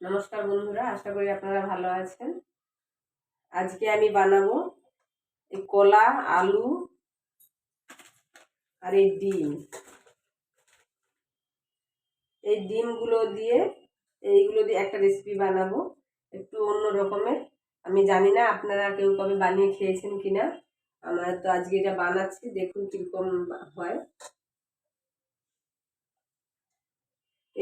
নমস্কার বন্ধুরা, আশা করি আপনারা ভালো আছেন। আজকে আমি বানাবো এই কলা, আলু আর এই ডিম। এই ডিমগুলো দিয়ে, এইগুলো দিয়ে একটা রেসিপি বানাবো, একটু অন্য রকমের। আমি জানি না আপনারা কেউ কবে বানিয়ে খেয়েছেন কিনা। আমার তো আজকে এটা বানাচ্ছি, দেখুন কীরকম হয়।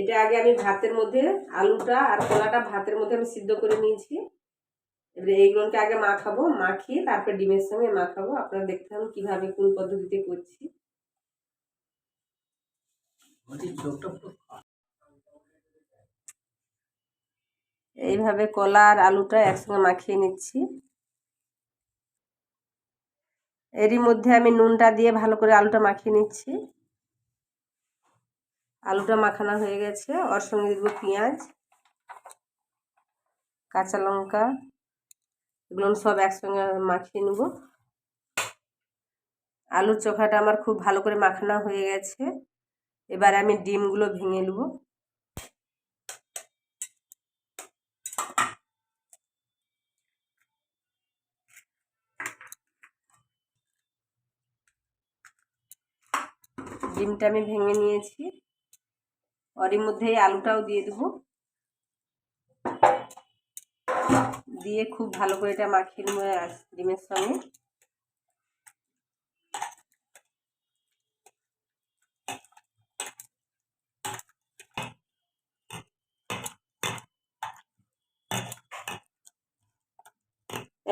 এটা আগে আমি ভাতের মধ্যে আলুটা আর কলাটা ভাতের মধ্যে আমি সিদ্ধ করে নিয়েছি। এবারে এইগুলোকে আগে মাখাবো মাখিয়ে তারপর ডিমের সঙ্গে মাখাবো। আপনারা দেখতে হবে কীভাবে কোন পদ্ধতিতে করছি। এইভাবে কলা আর আলুটা একসঙ্গে মাখিয়ে নিচ্ছি। এরই মধ্যে আমি নুনটা দিয়ে ভালো করে আলুটা মাখিয়ে নিচ্ছি। আলুটা মাখানো হয়ে গেছে। ওর সঙ্গে দেবো পেঁয়াজ, কাঁচা লঙ্কা, এগুলো সব একসঙ্গে মাখিয়ে নেব। আলুর চোখাটা আমার খুব ভালো করে মাখানো হয়ে গেছে। এবার আমি ডিমগুলো ভেঙে নেব। ডিমটা আমি ভেঙে নিয়েছি। ওরই মধ্যে আলুটাও দিয়ে দেবো দিয়ে খুব ভালো করে এটা মাখিয়ে নেব ডিমের সঙ্গে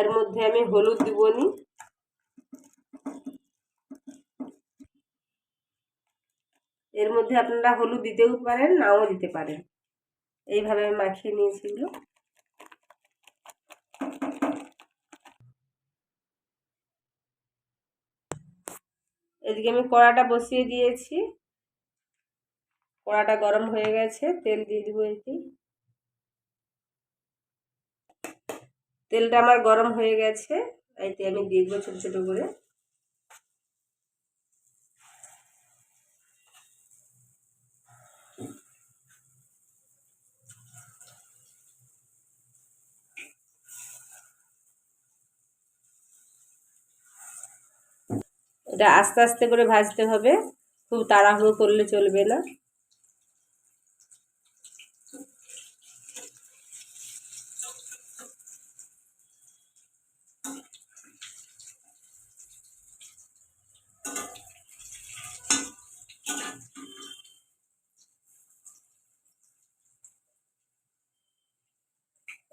এর মধ্যে আমি হলুদ দিবনি মধ্যে আপনারা হলুদ দিতেও পারেন, নাও দিতে পারেন। এইভাবে আমি মাখিয়ে নিয়েছি এগুলো। এদিকে আমি কড়াটা বসিয়ে দিয়েছি। কড়াটা গরম হয়ে গেছে, তেল দিয়ে দিব এটি তেলটা আমার গরম হয়ে গেছে, এতে আমি দিয়ে দেবো ছোটো ছোটো করে। এটা আস্তে আস্তে করে ভাজতে হবে। খুব তাড়াহুড়ো করলে চলবে না।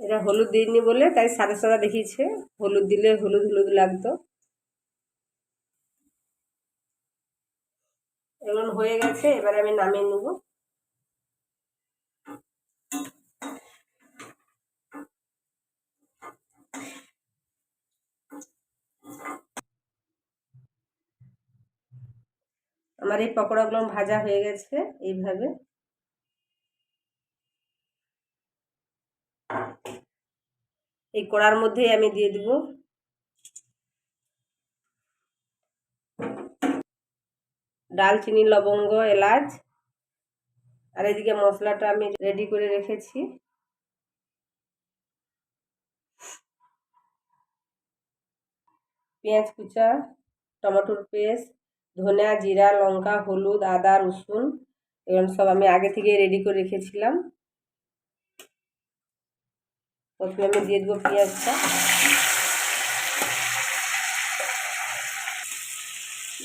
এটা হলুদ দিইনি বলে, তাই সাদা সাদা দেখিয়েছে। হলুদ দিলে হলুদ হলুদ লাগতো। এগুলো হয়ে গেছে, এবার আমি নামিয়ে নেব। আমার এই পকোড়াগুলো ভাজা হয়ে গেছে, এইভাবে। এই কড়ার মধ্যেই আমি দিয়ে দিব ডালচিনি, লবঙ্গ, এলাচ। আর এদিকে মশলাটা আমি রেডি করে রেখেছি। পেঁয়াজ কুচা, টমেটোর পেস্ট, ধনিয়া জিরা, লঙ্কা, হলুদ, আদা, রসুন, এগুলো সব আমি আগে থেকে রেডি করে রেখেছিলাম। প্রথমে আমি দিয়ে দেবো পেঁয়াজটা।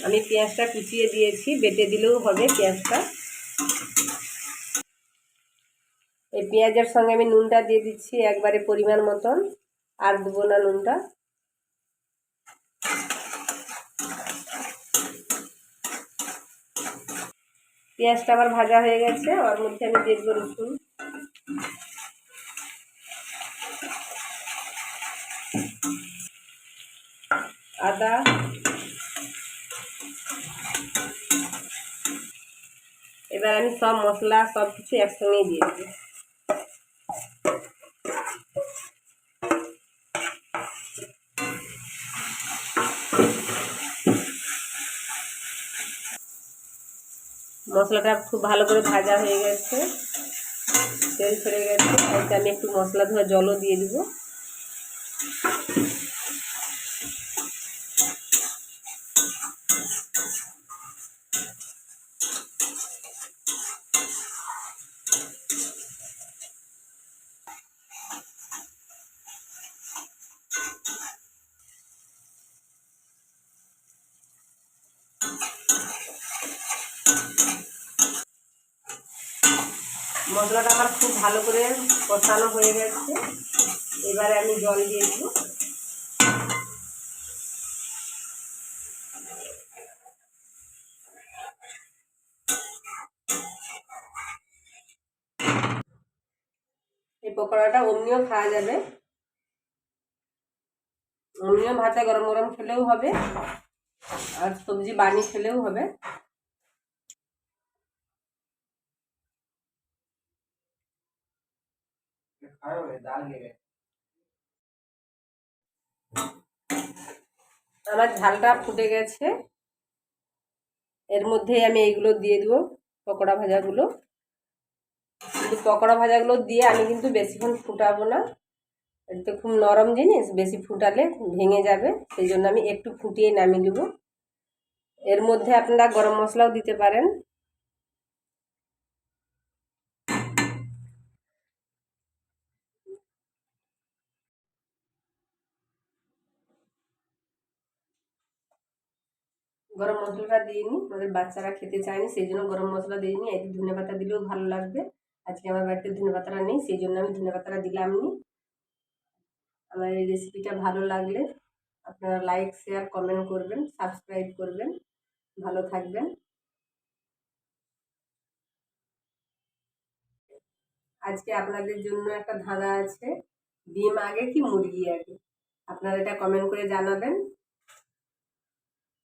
আমি পেঁয়াজটা কুচিয়ে দিয়েছি, বেটে দিলেও হবে পেঁয়াজটা। এই পেঁয়াজের সঙ্গে আমি নুনটা দিয়ে দিচ্ছি একবারে পরিমাণ মতন, আর দেবো না নুনটা। পেঁয়াজটা আবার ভাজা হয়ে গেছে, ওর মধ্যে আমি দিয়ে দেবো রসুন। আদা এবার আমি সব মশলা সব কিছু একসঙ্গেই দিয়ে দেবো। মশলাটা খুব ভালো করে ভাজা হয়ে গেছে। তেল ছেড়ে গেছে। এতে আমি একটু মশলা ধোয়া জলও দিয়ে দিব। মশলাটা আমার খুব ভালো করে কষানো হয়ে গেছে। এবারে আমি জল দিয়ে দেবো। এই পকোড়াটা অমনিও খাওয়া যাবে। অমনিও ভাতে গরম গরম খেলেও হবে। আর সবজি বানিয়ে খেলেও হবে। আমার ঝালটা ফুটে গেছে। এর মধ্যেই আমি এইগুলো দিয়ে দেবো, পকোড়া ভাজাগুলো। কিন্তু পকোড়া ভাজাগুলো দিয়ে আমি কিন্তু বেশিক্ষণ ফুটাবো না। এটা খুব নরম জিনিস, বেশি ফুটালে ভেঙে যাবে। সেই জন্য আমি একটু ফুটিয়ে নামিয়ে দেবো এর মধ্যে আপনারা গরম মশলাও দিতে পারেন। গরম মশলাটা দিইনি আমাদের বাচ্চারা খেতে চায়নি সেই জন্য গরম মশলা দিইনি এতে ধনে পাতা দিলেও ভালো লাগবে। আজকে আমার বাড়িতে ধনে পাতাটা নেই, সেই জন্য আমি ধনে পাতাটা দিলাম নি। আমার এই রেসিপিটা ভালো লাগলে আপনারা লাইক শেয়ার কমেন্ট করবেন সাবস্ক্রাইব করবেন। ভালো থাকবেন। আজকে আপনাদের জন্য একটা ধাঁধা আছে, ডিম আগে কি মুরগি আগে? আপনারা এটা কমেন্ট করে জানাবেন।